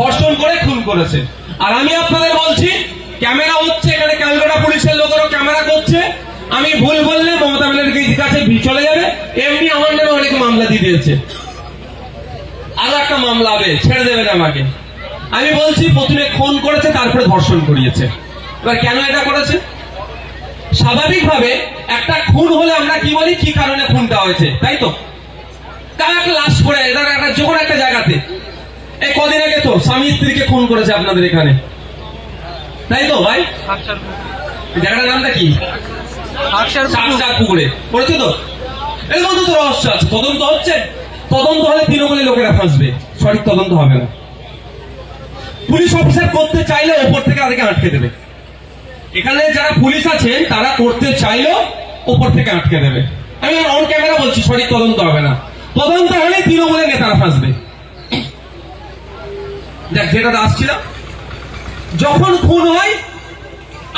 ধর্ষণ করে খুন করেছে। আর আমি আপনাদের বলছি, ক্যামেরা হচ্ছে, এখানে ক্যালকাটা পুলিশের লোকেরও ক্যামেরা করছে। আমি ভুল বললে মমতা ব্যানার্জির কাছে চলে যাবে। এমনি আমার নামে অনেক মামলা দিয়ে দিয়েছে। আর একটা মামলা হবে, ছেড়ে দেবেন আমাকে। আমি বলছি, প্রথমে খুন করেছে, তারপরে ধর্ষণ করিয়েছে। এবার কেন এটা করেছে? স্বাভাবিকভাবে একটা খুন হলে আমরা কি বলি? কি কারণে খুনটা হয়েছে? তাই তো? একটা লাশ পড়ে, এটা একটা যে কোনো একটা জায়গাতে। এই কদিন আগে তো স্বামী স্ত্রীকে খুন করেছে আপনাদের এখানে। তাই তো ভাই? জায়গাটার নামটা কি? সাকসার পুকুরে। করেছে তো? এর মধ্যে তো রহস্য আছে। তদন্ত হচ্ছে। তদন্ত হলে তৃণমূলের লোকেরা ফাঁসবে। সঠিক তদন্ত হবে না। পুলিশ অফিসার করতে চাইলে ওপর থেকে তাদেরকে আটকে দেবে। এখানে যারা পুলিশ আছেন তারা করতে চাইলেও ওপর থেকে আটকে দেবে। আমি অন ক্যামেরা বলছি সঠিক তদন্ত হবে না। তদন্ত হলে তৃণমূলের নেতারা ফাঁসবে। দেখ যেটা আসছিলাম যখন খুন হয়,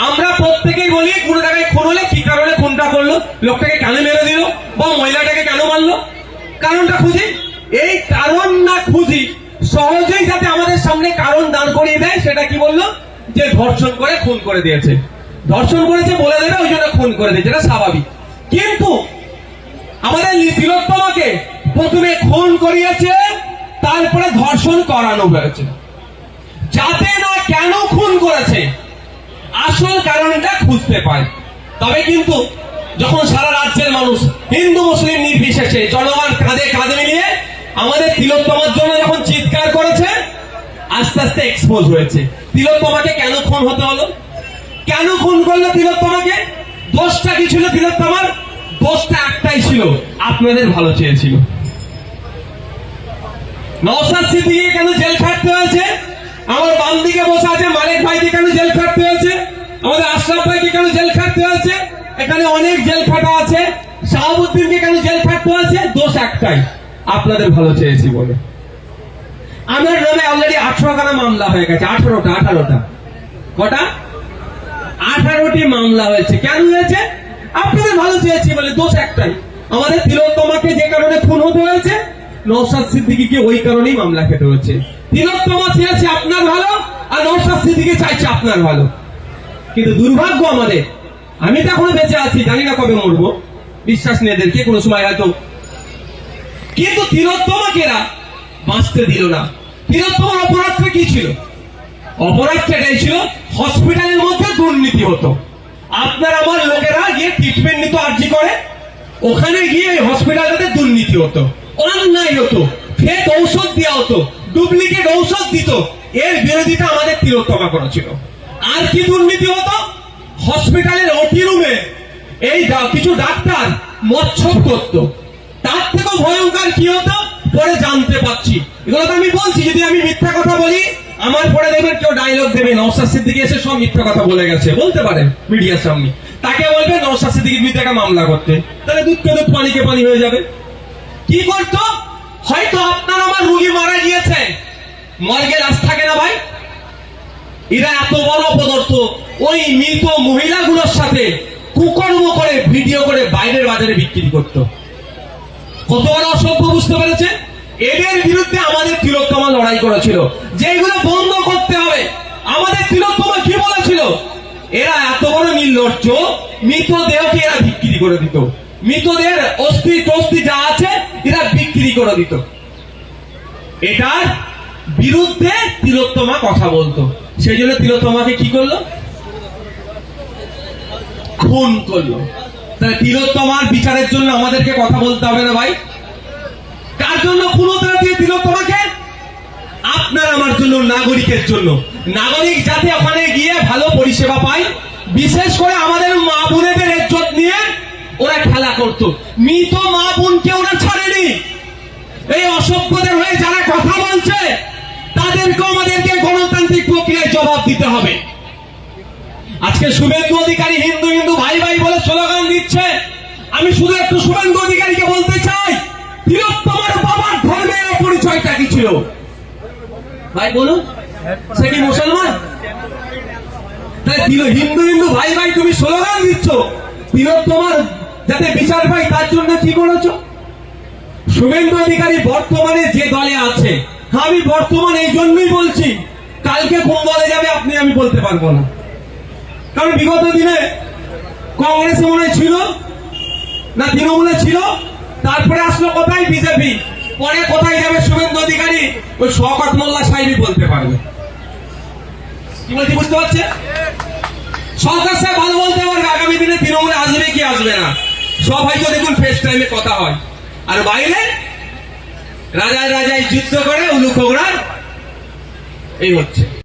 আমরা প্রত্যেকেই বলি কোনো জায়গায় খুন হলে কি কারণে খুনটা করল? লোকটাকে কেন মেরে দিল? বা মহিলাটাকে কেন মারলো? কারণটা খুঁজি। এই কারণ না খুঁজি, সহজেই যাতে আমাদের সামনে কারণ দাঁড় করিয়ে দেয়, সেটা কি বলল? যে ধর্ষণ করে খুন করে দিয়েছে। ধর্ষণ করেছে বলে দেবে, ওই জন্য খুন করে দিয়েছে, এটা স্বাভাবিক। কিন্তু আমাদের তিলোত্তমাকে প্রথমে খুন করিয়েছে, তারপরে ধর্ষণ করানো হয়েছে। যাতে না কেন খুন করেছে? আসল কারণটা খুঁজতে পায়। তবে কিন্তু যখন সারা রাজ্যের মানুষ, হিন্দু, মুসলিম নির্বিশেষে জনগণ কাঁধে কাঁধে মিলিয়ে আমাদের তিলোত্তমার জন্য যখন চিৎকার করেছে, আস্তে আস্তে এক্সপোজ হয়েছে। তিলোত্তমাকে কেন খুন হতে হলো? কেন খুন করল তিলোত্তমাকে? দোষটা কি ছিল তিলোত্তমার? দোষটা একটাই ছিল, আপনাদের ভালো চেয়েছিল। নওসাদ সিদ্দিকে কেন জেল খাটতে হয়েছে? আমার বাম দিকে বসে আছে মালিক ভাইকে কেন জেল খাটতে হয়েছে, আমাদের আশরাফ ভাইকে কেন জেল খাটতে হয়েছে, এখানে অনেক জেল খাটা আছে শাহাবুদ্দিনকে কেন জেল খাটতে হয়েছে, দোষ একটাই, আপনাদের ভালো চেয়েছি বলে। আমার নামে অলরেডি আঠারো খানা মামলা হয়ে গেছে, আঠারোটা আঠারোটা। কটা? আঠারোটি মামলা হয়েছে। কেন হয়েছে? আপনাদের ভালো চেয়েছি বলে, দোষ একটাই। আমাদের তিলোত্তমাকে যে কারণে খুন হতে হয়েছে নৌসাদ সিদ্দিকিকে ওই কারণেই মামলা খেতে হয়েছে। আমি তো এখনও বেঁচে আছি, জানি না কবে মরবো। বিশ্বাস নেই এদেরকে, কোনো সময় হয়তো। কিন্তু তিলোত্তমাকে এরা বাঁচতে দিল না। তিলোত্তমার অপরাধটা কি ছিল? অপরাধটা এটাই ছিল হসপিটালের মধ্যে দুর্নীতি হতো। আপনার আমার লোকেরা গিয়ে ট্রিটমেন্ট নিত আর্জি করে? ওখানে গিয়ে হসপিটালটাতে দুর্নীতি হতো। অন্যায় হতো। ফেক ঔষধ দেওয়া হতো। ডুপ্লিকেট ঔষধ দিত। এর বিরোধিতা আমাদের তিলোত্তমা করেছিল। আর কি দুর্নীতি হতো? হসপিটালের ওটি রুমে এই কিছু ডাক্তার মচ্ছব করতো। তার থেকেও ভয়ঙ্কর কি হতো? পরে জানতে পাচ্ছি এগুলো তো আমি বলছি, যদি আমি মিথ্যা কথা বলি, আমার পরে দেখবেন কেউ ডায়লগ দেবে। নৌসাদ সিদ্দিকি এসে সব মিথ্যা কথা বলে গেছে। বলতে পারেন মিডিয়ার সামনে। তাকে বলবে নৌসাদ সিদ্দিকির বিরুদ্ধে একটা মামলা করতে। তাহলে দুধকে দুধ পানিকে পানি হয়ে যাবে। কি করতো? হয়তো মারা গিয়েছে। মর্গে লাশ থাকে না ভাই? এরা এত বড় অপদর্থ ওই মৃত মহিলাগুলোর সাথে কুকর্ম করে, ভিডিও করে বাইরের বাজারে বিক্রি করতো। কত বড় অসভ্য বুঝতে পেরেছে? এদের বিরুদ্ধে আমাদের তিলোত্তমা লড়াই করেছিল। যেগুলো বন্ধ করতে হবে, আমাদের তিলোত্তমা কি বলেছিল? এরা এত বড় নির্লজ্জ মৃতদেহকে এরা বিক্রি করে দিত। মৃতদের অস্থি টস্থি যা আছে, এরা বিক্রি করে দিত। এটার বিরুদ্ধে তিলোত্তমা কথা বলতো। সেই জন্য তিলোত্তমাকে কি করল? খুন করল। তাহলে তিলোত্তমার বিচারের জন্য আমাদেরকে কথা বলতে হবে না ভাই। কার জন্য খুন হতে হয়েছে তিলোত্তমাকে? আপনার আমার জন্য, নাগরিকের জন্য। নাগরিক যাতে ওখানে গিয়ে ভালো পরিষেবা পায়, বিশেষ করে আমাদের মা বোনেদের নিয়ে ওরা খেলা করতো। মৃত মা বোনকে ওরা ছাড়েনি। এই অসভ্যদের হয়ে যারা কথা বলছে তাদেরকে আমাদেরকে গণতান্ত্রিক প্রক্রিয়ায় জবাব দিতে হবে। আজকে শুভেন্দু অধিকারী হিন্দু হিন্দু ভাই ভাই বলে স্লোগান দিচ্ছে। আমি শুধু একটু শুভেন্দু অধিকারীকে বলতে চাই, তিলোত্তমার বাবার ধর্মের পরিচয়টা কি ছিল? ভাই, বলুন। সে কি মুসলমান? তাই হিন্দু হিন্দু ভাই ভাই তুমি স্লোগান দিচ্ছ, তিলোত্তমার যাতে বিচার পাই তার জন্য কি করেছ শুভেন্দু অধিকারী বর্তমানে যে দলে আছে, আমি বর্তমান এই জন্যই বলছি, কালকে কোন দলে যাবে আপনি আমি বলতে পারব না। কারণ বিগত দিনে কংগ্রেসে মনে ছিল না তৃণমূলে ছিল, তারপরে আসলো কোথায় বিজেপি? পরে কোথায় যাবে শুভেন্দু অধিকারী? ওই শওকত মোল্লা সাহেবই বলতে পারবে। কি বলছি, বুঝতে পারছে সরকার সাহেব ভালো বলতে পারবে, আগামী দিনে তৃণমূলে আসবে কি আসবে না। সব হয়তো দেখুন ফেস টাইমে কথা হয়। আর বাইরে রাজায় রাজায় যুদ্ধ করে উলু খোগড়ার এই হচ্ছে।